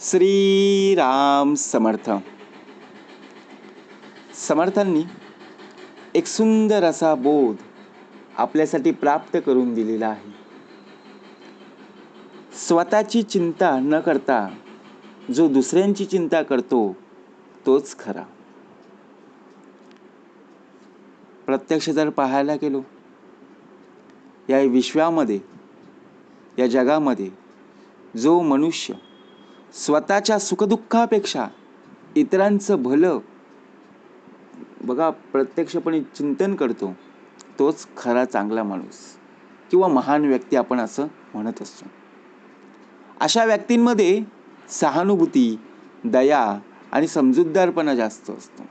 श्रीराम समर्थ. समर्थांनी एक सुंदर असा बोध आपल्यासाठी प्राप्त करून दिलेला आहे. स्वतःची चिंता न करता जो दुसऱ्यांची चिंता करतो तोच खरा. प्रत्यक्ष जर पाहायला गेलो या विश्वामध्ये या जगामध्ये जो मनुष्य स्वतःच्या सुखदुःखापेक्षा इतरांचं भलं बघा प्रत्यक्षपणे चिंतन करतो तोच खरा चांगला माणूस किंवा महान व्यक्ती आपण असं म्हणत असतो. अशा व्यक्तींमध्ये सहानुभूती दया आणि समजूतदारपणा जास्त असतो.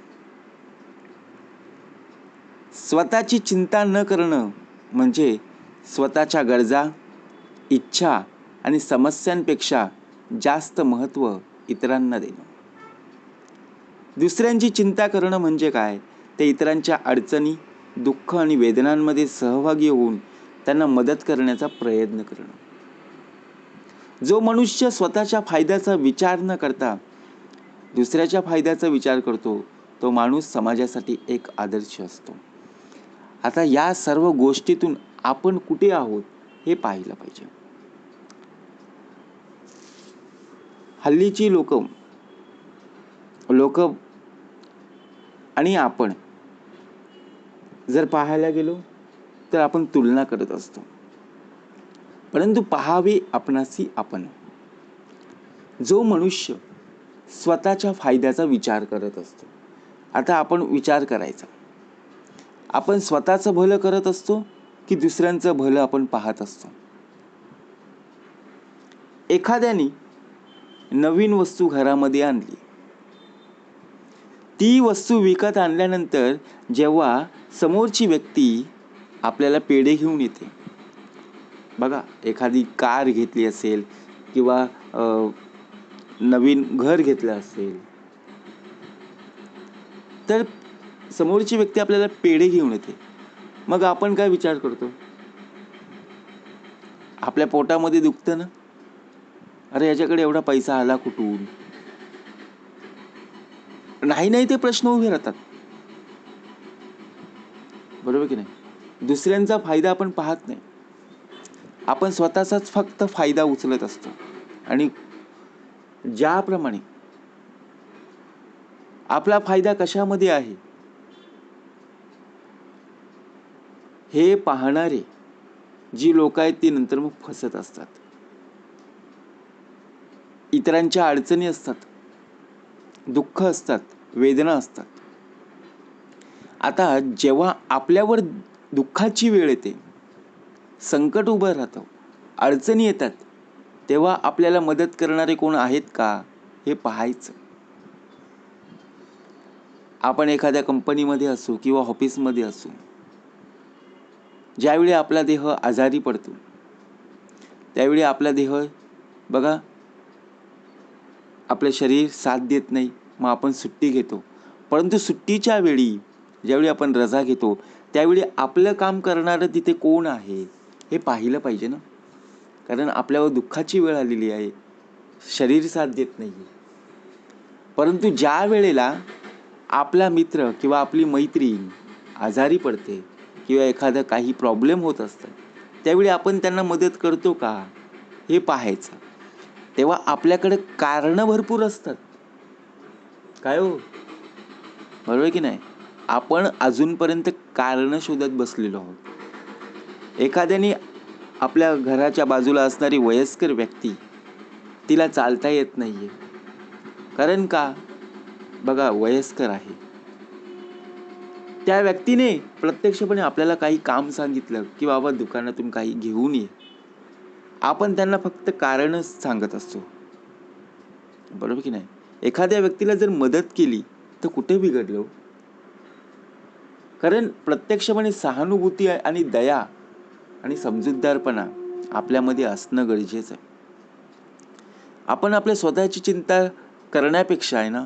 स्वतःची चिंता न करणं म्हणजे स्वतःच्या गरजा इच्छा आणि समस्यांपेक्षा जास्त महत्त्व इतरांना देणं. दुसऱ्यांची चिंता करणं म्हणजे काय? ते इतरांच्या अडचणी दुःख आणि वेदनांमध्ये सहभागी होऊन त्यांना मदत करण्याचा प्रयत्न करणं. जो मनुष्य स्वतःच्या फायद्याचा विचार न करता दुसऱ्याच्या फायद्याचा विचार करतो तो माणूस समाजासाठी एक आदर्श असतो. आता या सर्व गोष्टीतून आपण कुठे आहोत हे पाहिलं पाहिजे. हल्लीची लोक लोक आणि आपण जर पाहायला गेलो तर आपण तुलना करत असतो. परंतु पहावे आपणासी आपण. जो मनुष्य स्वतःच्या फायद्याचा विचार करत असतो आता आपण विचार करायचा. आपण स्वतःचं भलं करत असतो की दुसऱ्यांचं भलं आपण पाहत असतो? एखाद्याने नवीन वस्तू घरामध्ये आणली. ती वस्तू विकत आणल्यानंतर जेव्हा समोरची व्यक्ती आपल्याला पेढे घेऊन येते. बघा एखादी कार घेतली असेल किंवा नवीन घर घेतलं असेल. तर समोरची व्यक्ती आपल्याला पेढे घेऊन येते. मग आपण काय विचार करतो? आपल्या पोटामध्ये दुखतं ना? अरे याच्याकडे एवढा पैसा आला कुठून? नाही नाही ते प्रश्न उभे राहतात. बरोबर की नाही? दुसऱ्यांचा फायदा आपण पाहत नाही. आपण स्वतःचाच फक्त फायदा उचलत असतो. आणि ज्याप्रमाणे आपला फायदा कशामध्ये आहे? हे पाहणारे जी लोक आहेत ती नंतर मग फसत असतात. इतरांच्या अडचणी असतात. दुःख असतात वेदना असतात. आता जेव्हा आपल्यावर दुःखाची वेळ येते संकट उभं राहतं अडचणी येतात तेव्हा आपल्याला मदत करणारे कोण आहेत का हे पाहायचं. आपण एखाद्या कंपनीमध्ये असू किंवा ऑफिसमध्ये असू ज्यावेळी आपला देह आजारी पडतो त्यावेळी आपला देह बघा आपलं शरीर साथ देत नाही मग आपण सुट्टी घेतो. परंतु सुट्टीच्या वेळी ज्यावेळी आपण रजा घेतो त्यावेळी आपलं काम करणारं तिथे कोण आहे हे पाहिलं पाहिजे ना? कारण आपल्यावर दुःखाची वेळ आलेली आहे. शरीर साथ देत नाही परंतु ज्या वेळेला आपला मित्र किंवा आपली मैत्रीण आजारी पडते किंवा एखादं काही प्रॉब्लेम होत असतं त्यावेळी आपण त्यांना मदत करतो का? हे पाहायचं. तेव्हा आपल्याकडे कारणं भरपूर असतात. काय हो? बरोबर की नाही? आपण अजूनपर्यंत कारणं शोधत बसलेलो आहोत. एखाद्याने आपल्या घराच्या बाजूला असणारी वयस्कर व्यक्ती तिला चालता येत नाही आहे कारण का? बघा वयस्कर आहे. त्या व्यक्तीने प्रत्यक्षपणे आपल्याला काही काम सांगितलं की बाबा दुकानातून काही घेऊन ये. आपण त्यांना फक्त कारणच सांगत असतो. बरोबर की नाही? एखाद्या व्यक्तीला जर मदत केली तर कुठे बिघडलो हो? कारण प्रत्यक्षपणे सहानुभूती आणि दया आणि समजूतदारपणा आपल्यामध्ये असणं गरजेचं आहे. आपण आपल्या स्वतःची चिंता करण्यापेक्षा आहे ना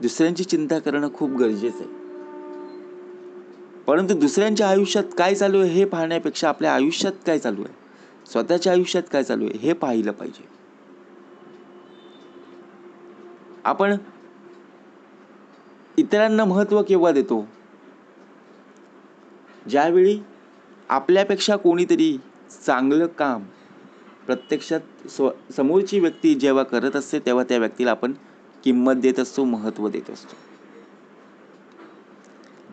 दुसऱ्यांची चिंता करणं खूप गरजेचं आहे. परंतु दुसऱ्यांच्या आयुष्यात काय चालू आहे हे पाहण्यापेक्षा आपल्या आयुष्यात काय चालू आहे? स्वतःच्या आयुष्यात काय चालू आहे हे पाहिलं पाहिजे. आपण इतरांना महत्त्व केव्हा देतो? ज्यावेळी आपल्यापेक्षा कोणीतरी चांगलं काम प्रत्यक्षात स्व समोरची व्यक्ती जेव्हा करत असते तेव्हा त्या व्यक्तीला आपण किंमत देत असतो महत्त्व देत असतो.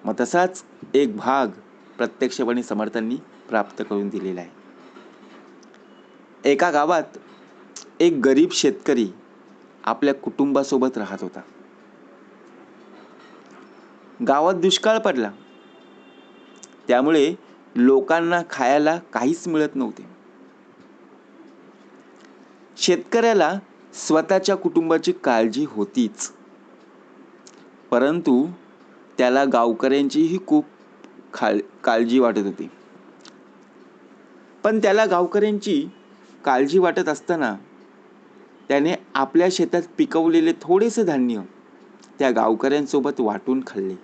मग तसाच एक भाग प्रत्यक्षपणे समर्थांनी प्राप्त करून दिलेला आहे. एका गावात एक गरीब शेतकरी आपल्या कुटुंबासोबत राहत होता. गावात दुष्काळ पडला. त्यामुळे लोकांना खायला काहीच मिळत नव्हते. शेतकऱ्याला स्वतःच्या कुटुंबाची काळजी होतीच. परंतु त्याला गावकऱ्यांचीही खूप खाळ काळजी वाटत होती. पण त्याला गावकऱ्यांची काळजी वाटत असताना त्याने आपल्या शेतात पिकवलेले थोडेसे धान्य त्या गावकऱ्यांसोबत वाटून खाल्ले.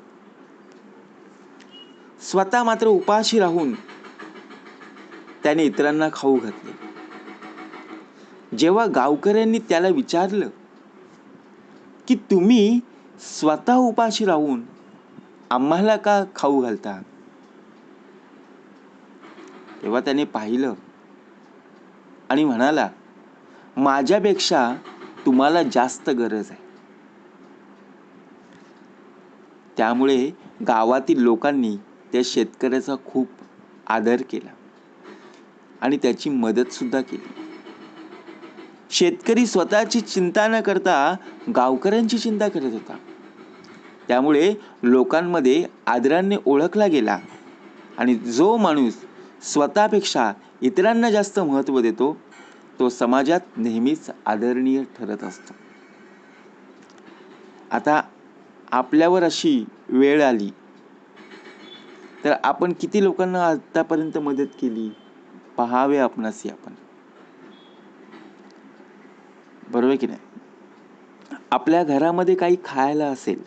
स्वतः मात्र उपाशी राहून त्याने इतरांना खाऊ घातले. जेव्हा गावकऱ्यांनी त्याला विचारलं की तुम्ही स्वतः उपाशी राहून आम्हाला का खाऊ घालता? तेव्हा त्याने पाहिलं आणि म्हणाला माझ्यापेक्षा तुम्हाला जास्त गरज आहे. त्यामुळे गावातील लोकांनी त्या शेतकऱ्याचा खूप आदर केला आणि त्याची मदत सुद्धा केली. शेतकरी स्वतःची चिंता न करता गावकऱ्यांची चिंता करत होता. त्यामुळे लोकांमध्ये आदराने ओळखला गेला आणि जो माणूस स्वतःपेक्षा इतरांना जास्त महत्त्व देतो तो समाजात नेहमीच आदरणीय ठरत असतो. आता आपल्यावर अशी वेळ आली तर आपण किती लोकांना आतापर्यंत मदत केली? पहावे आपणासी आपण. बरोबर की नाही? आपल्या घरामध्ये काही खायला असेल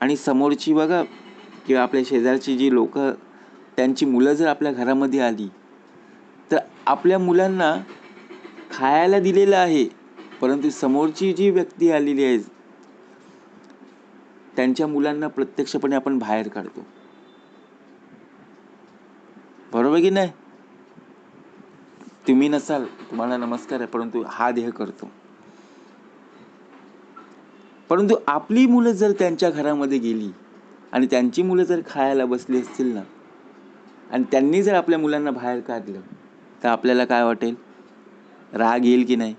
आणि समोरची बघा किंवा आपल्या शेजारची जी लोक त्यांची मुलं जर आपल्या घरामध्ये आली तर आपल्या मुलांना खायला दिलेलं आहे परंतु समोरची जी व्यक्ती आलेली आहे त्यांच्या मुलांना प्रत्यक्षपणे आपण बाहेर काढतो. बरोबर की नाही? तुम्ही नसाल तुम्हाला नमस्कार आहे परंतु हा देह करतो. परंतु आपली मुलं जर त्यांच्या घरामध्ये गेली आणि त्यांची मुलं जर खायला बसली असतील ना आणि त्यांनी जर आपल्या मुलांना बाहेर काढलं तर आपल्याला काय वाटेल? राग येईल की नाही?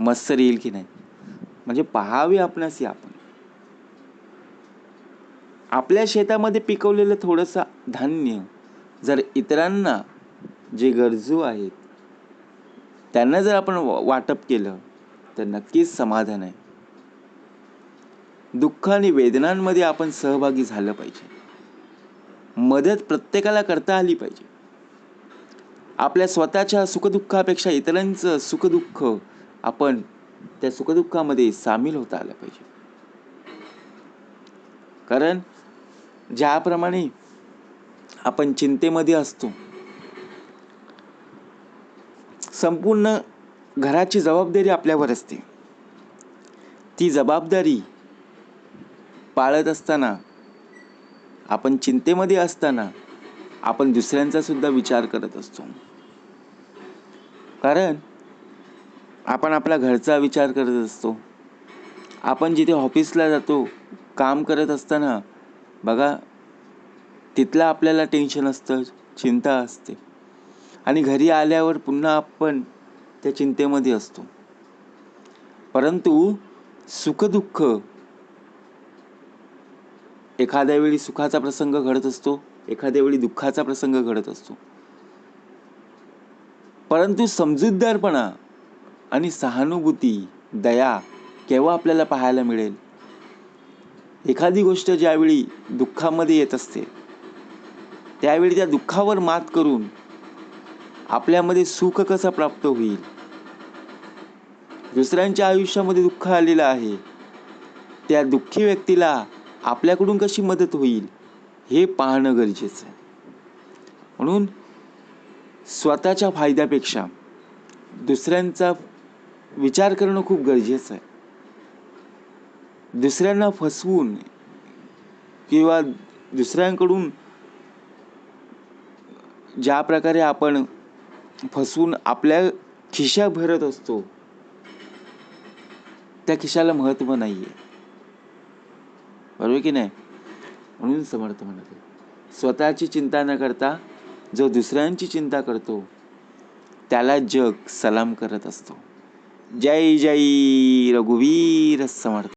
मत्सर येईल की नाही? म्हणजे पहावे आपणास आपण. आपल्या शेतामध्ये पिकवलेलं थोडंसं धान्य जर इतरांना जे गरजू आहेत त्यांना जर आपण वा- वाटप केलं तर नक्कीच समाधान आहे. दुःख आणि वेदनांमध्ये आपण सहभागी झालं पाहिजे. मदत प्रत्येकाला करता आली पाहिजे. आपल्या स्वतःच्या सुखदुःखापेक्षा इतरांचं सुखदुःख आपण त्या सुखदुःखामध्ये सामील होता आलं पाहिजे. कारण ज्याप्रमाणे आपण चिंतेमध्ये असतो संपूर्ण घराची जबाबदारी आपल्यावर असते. ती जबाबदारी पाळत असताना आपण चिंतेमध्ये असताना आपण दुसऱ्यांचा सुद्धा विचार करत असतो. कारण आपण आपल्या घरचा विचार करत असतो. आपण जिथे ऑफिसला जातो काम करत असताना बघा तिथलं आपल्याला टेन्शन असतं चिंता असते. आणि घरी आल्यावर पुन्हा आपण त्या चिंतेमध्ये असतो. परंतु सुखदुःख एखाद्या वेळी सुखाचा प्रसंग घडत असतो एखाद्या वेळी दुःखाचा प्रसंग घडत असतो. परंतु समजूतदारपणा आणि सहानुभूती दया केव्हा आपल्याला पाहायला मिळेल? एखादी गोष्ट ज्यावेळी दुःखामध्ये येत असते त्यावेळी त्या दुःखावर मात करून आपल्यामध्ये सुख कसं प्राप्त होईल? दुसऱ्यांच्या आयुष्यामध्ये दुःख आलेलं आहे त्या दुःखी व्यक्तीला आपल्याकडून कशी मदत होईल हे पाहणं गरजेचं आहे. म्हणून स्वतःच्या फायद्यापेक्षा दुसऱ्यांचा विचार करणं खूप गरजेचं आहे. दुसऱ्यांना फसवून किंवा दुसऱ्यांकडून ज्या प्रकारे आपण फसवून आपल्या खिशा भरत असतो त्या खिशाला महत्त्व नाही आहे बरोबर की नाही? म्हणून समर्थ म्हणत स्वतःची चिंता न करता जो दुसऱ्यांची चिंता करतो त्याला जग सलाम करत असतो. जय जय रघुवीर समर्थ.